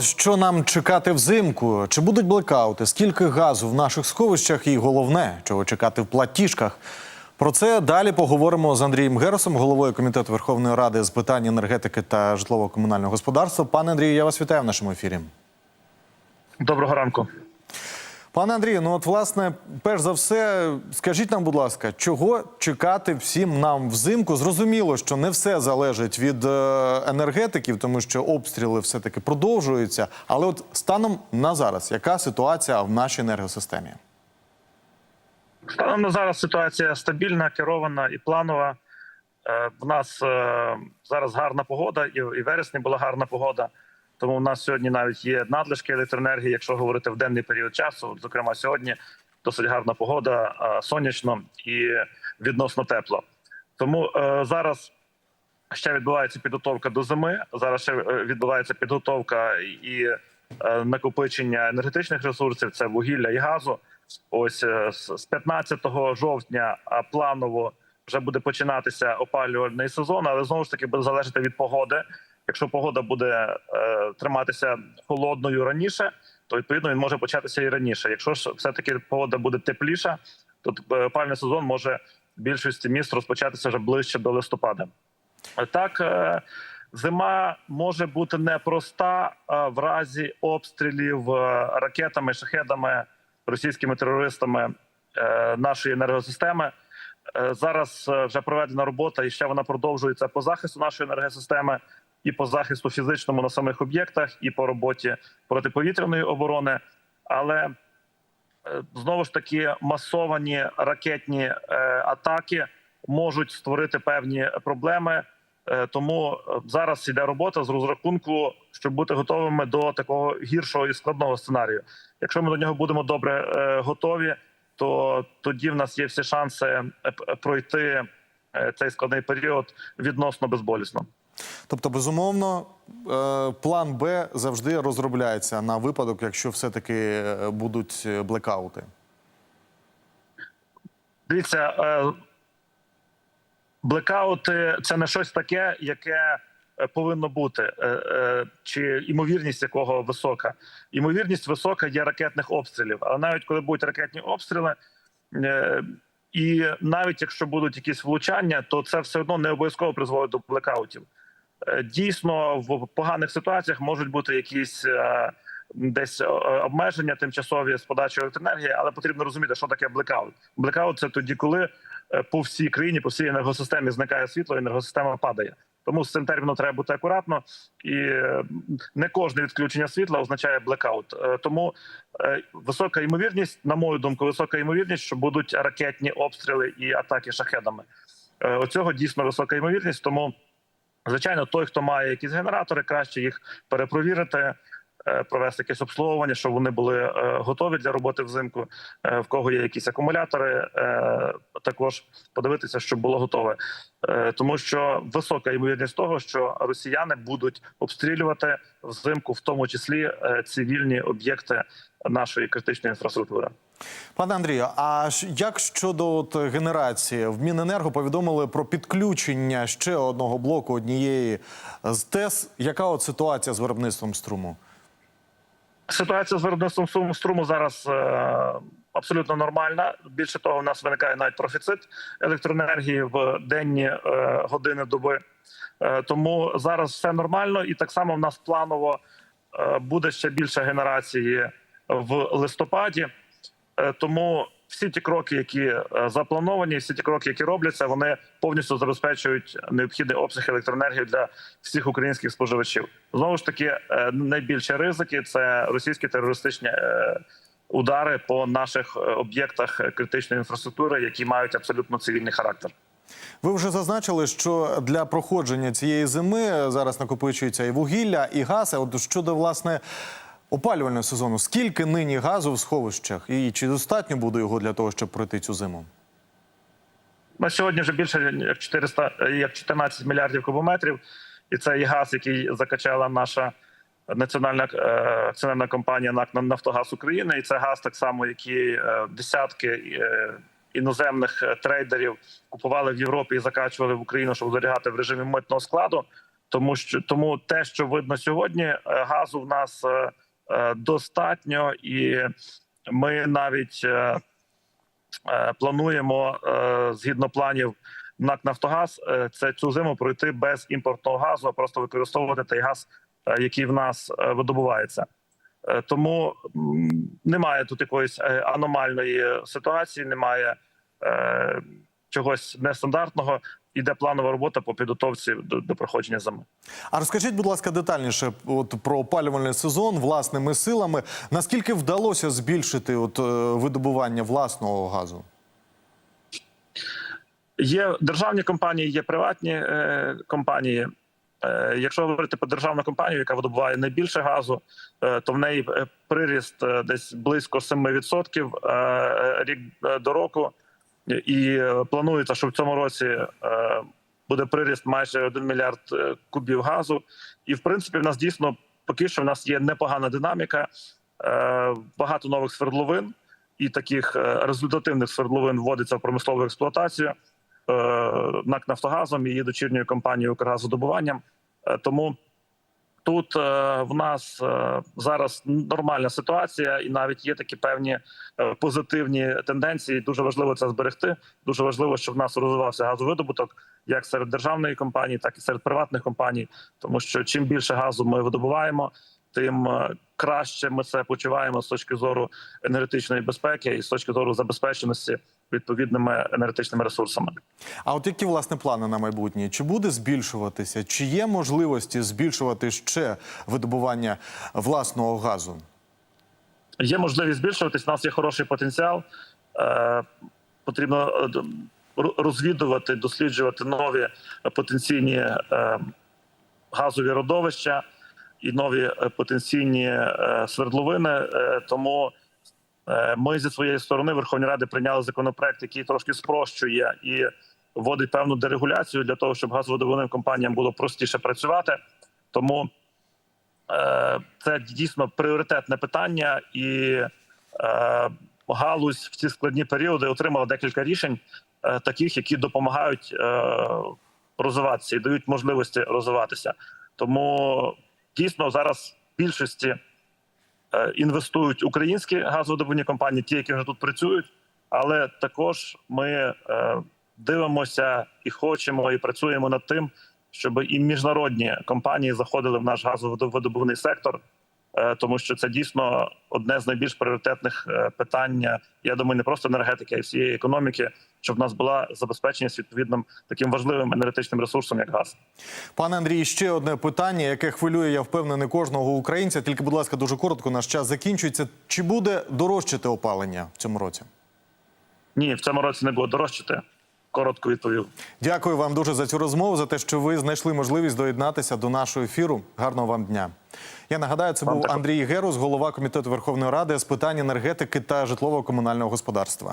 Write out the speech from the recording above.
Що нам чекати взимку? Чи будуть блекаути? Скільки газу в наших сховищах? І головне, чого чекати в платіжках? Про це далі поговоримо з Андрієм Герасом, головою комітету Верховної Ради з питань енергетики та житлово-комунального господарства. Пане Андрію, я вас вітаю в нашому ефірі. Доброго ранку. Пане Андрію, ну от власне, перш за все, скажіть нам, будь ласка, чого чекати всім нам взимку? Зрозуміло, що не все залежить від е, енергетиків, тому що обстріли все-таки продовжуються. Але от станом на зараз, яка ситуація в нашій енергосистемі? Станом на зараз ситуація стабільна, керована і планова. Е, В нас е, зараз гарна погода, і вересні була гарна погода. Тому в нас сьогодні навіть є надлишки електроенергії, якщо говорити в денний період часу. Зокрема, сьогодні досить гарна погода, сонячно і відносно тепло. Тому е, зараз ще відбувається підготовка до зими. Зараз ще е, відбувається підготовка і е, накопичення енергетичних ресурсів. Це вугілля і газу. Ось з з 15 жовтня планово вже буде починатися опалювальний сезон, але знову ж таки буде залежати від погоди. Якщо погода буде е, триматися холодною раніше, то відповідно він може початися і раніше. Якщо ж все таки погода буде тепліша, то е, опалювальний сезон може в більшості міст розпочатися вже ближче до листопада. Так, е, зима може бути непроста в разі обстрілів е, ракетами, шахедами, російськими терористами нашої енергосистеми. Зараз вже проведена робота, і ще вона продовжується по захисту нашої енергосистеми, і по захисту фізичному на самих об'єктах, і по роботі протиповітряної оборони. Але е, знову ж таки масовані ракетні е, атаки можуть створити певні проблеми. Е, Тому зараз йде робота з розрахунку, щоб бути готовими до такого гіршого і складного сценарію. Якщо ми до нього будемо добре готові, то тоді в нас є всі шанси пройти цей складний період відносно безболісно. Тобто, безумовно, е, план Б завжди розробляється на випадок, якщо все-таки е, будуть е, блекаути. Дивіться, блекаути це не щось таке, яке повинно бути, чи імовірність якого висока. Імовірність висока є ракетних обстрілів. Але навіть коли будуть ракетні обстріли, і навіть якщо будуть якісь влучання, то це все одно не обов'язково призводить до блекаутів. Е, Дійсно, в поганих ситуаціях можуть бути якісь. е, Десь е, обмеження тимчасові з подачі електроенергії, але потрібно розуміти, що таке блекаут. Блекаут це тоді, коли по всій країні, по всій енергосистемі зникає світло, і енергосистема падає. Тому з цим терміном треба бути акуратно, і не кожне відключення світла означає блекаут. Тому висока ймовірність, на мою думку, висока ймовірність, що будуть ракетні обстріли і атаки шахедами. Оцього дійсно висока ймовірність. Тому, звичайно, той, хто має якісь генератори, краще їх перепровірити. е, Провести якесь обслуговування, щоб вони були е, готові для роботи взимку. Е, в кого є якісь акумулятори, також подивитися, щоб було готове, тому що висока ймовірність того, що росіяни будуть обстрілювати взимку, в тому числі цивільні об'єкти нашої критичної інфраструктури. Пане Андрію, а як щодо от генерації? В Міненерго повідомили про підключення ще одного блоку однієї з ТЕС. Яка от ситуація з виробництвом струму? Ситуація з виробництвом струму- зараз е, абсолютно нормальна. Більше того, у нас виникає навіть профіцит електроенергії в денні е, години доби. Е, тому зараз все нормально, і так само в нас планово е, буде ще більше генерації в листопаді. Е, Тому всі ті кроки, які е, заплановані, всі ті кроки, які робляться, вони повністю забезпечують необхідний обсяг електроенергії для всіх українських споживачів. Знову ж таки, е, найбільші ризики це російські терористичні удари по наших об'єктах критичної інфраструктури, які мають абсолютно цивільний характер. Ви вже зазначили, що для проходження цієї зими зараз накопичується і вугілля, і газ. А от щодо власне опалювального сезону, скільки нині газу в сховищах, і чи достатньо буде його для того, щоб пройти цю зиму? На сьогодні вже більше як 400, е, як 14 мільярдів кубометрів, і це і газ, який закачала наша національна е, акціонерна компанія НАК Нафтогаз України. І це газ так само, який е, десятки е, іноземних трейдерів купували в Європі і закачували в Україну, щоб зберігати в режимі митного складу. тому що тому те, що видно сьогодні, газу в нас достатньо, і ми навіть е, е, плануємо е, згідно планів НАК Нафтогаз е, це цю зиму пройти без імпортного газу, а просто використовувати той газ, е, який в нас е, видобувається. Е, Тому немає тут якоїсь е, аномальної ситуації, немає е, чогось нестандартного. Іде планова робота по підготовці до, до проходження зими. А розкажіть, будь ласка, детальніше от про опалювальний сезон власними силами. Наскільки вдалося збільшити от е, видобування власного газу? Є державні компанії, є приватні е, компанії. Е, якщо говорити про державну компанію, яка видобуває найбільше газу, е, то в неї приріст десь близько 7% е, рік до року, і е, планується, що в цьому році е, буде приріст майже 1 мільярд е, кубів газу. І в принципі, в нас дійсно поки що в нас є непогана динаміка, багато нових свердловин і таких результативних свердловин вводиться в промислову експлуатацію. НАК Нафтогазом і її дочірньою компанією «Укргазвидобуванням». Е, Тому тут е, в нас е, зараз нормальна ситуація, і навіть є такі певні е, позитивні тенденції. Дуже важливо це зберегти. Дуже важливо, щоб в нас розвивався газовидобуток як серед державної компанії, так і серед приватних компаній. Тому що чим більше газу ми видобуваємо, тим е, краще ми це почуваємо з точки зору енергетичної безпеки і з точки зору забезпеченості відповідними енергетичними ресурсами. А от які власне плани на майбутнє? Чи буде збільшуватися? Чи є можливості збільшувати ще видобування власного газу? Є можливість збільшуватись. У нас є хороший потенціал. Е, потрібно е, розвідувати, досліджувати нові потенційні е, газові родовища і нові е, потенційні е, свердловини. Е, тому ми зі своєї сторони Верховної Ради прийняли законопроект, який трошки спрощує і вводить певну дерегуляцію для того, щоб газовидобувним компаніям було простіше працювати. Тому це дійсно пріоритетне питання, і галузь в ці складні періоди отримала декілька рішень, таких, які допомагають розвиватися і дають можливості розвиватися. Тому дійсно зараз більшості е, інвестують українські газовидобувні компанії, ті, які вже тут працюють, але також ми е, дивимося і хочемо, і працюємо над тим, щоб і міжнародні компанії заходили в наш газовидобувний сектор, тому що це дійсно одне з найбільш пріоритетних е, питань. Я думаю, не просто енергетики, а й всієї економіки, щоб в нас була забезпеченість відповідним таким важливим енергетичним ресурсом, як газ. Пане Андрій, ще одне питання, яке хвилює, я впевнений, кожного українця. Тільки, будь ласка, дуже коротко, наш час закінчується. Чи буде дорожчати опалення в цьому році? Ні, в цьому році не буде дорожчати. Коротко відповів. Дякую вам дуже за цю розмову, за те, що ви знайшли можливість доєднатися до нашого ефіру. Гарного вам дня. Я нагадаю, це Вам був також. Андрій Герус, голова комітету Верховної Ради з питань енергетики та житлово-комунального господарства.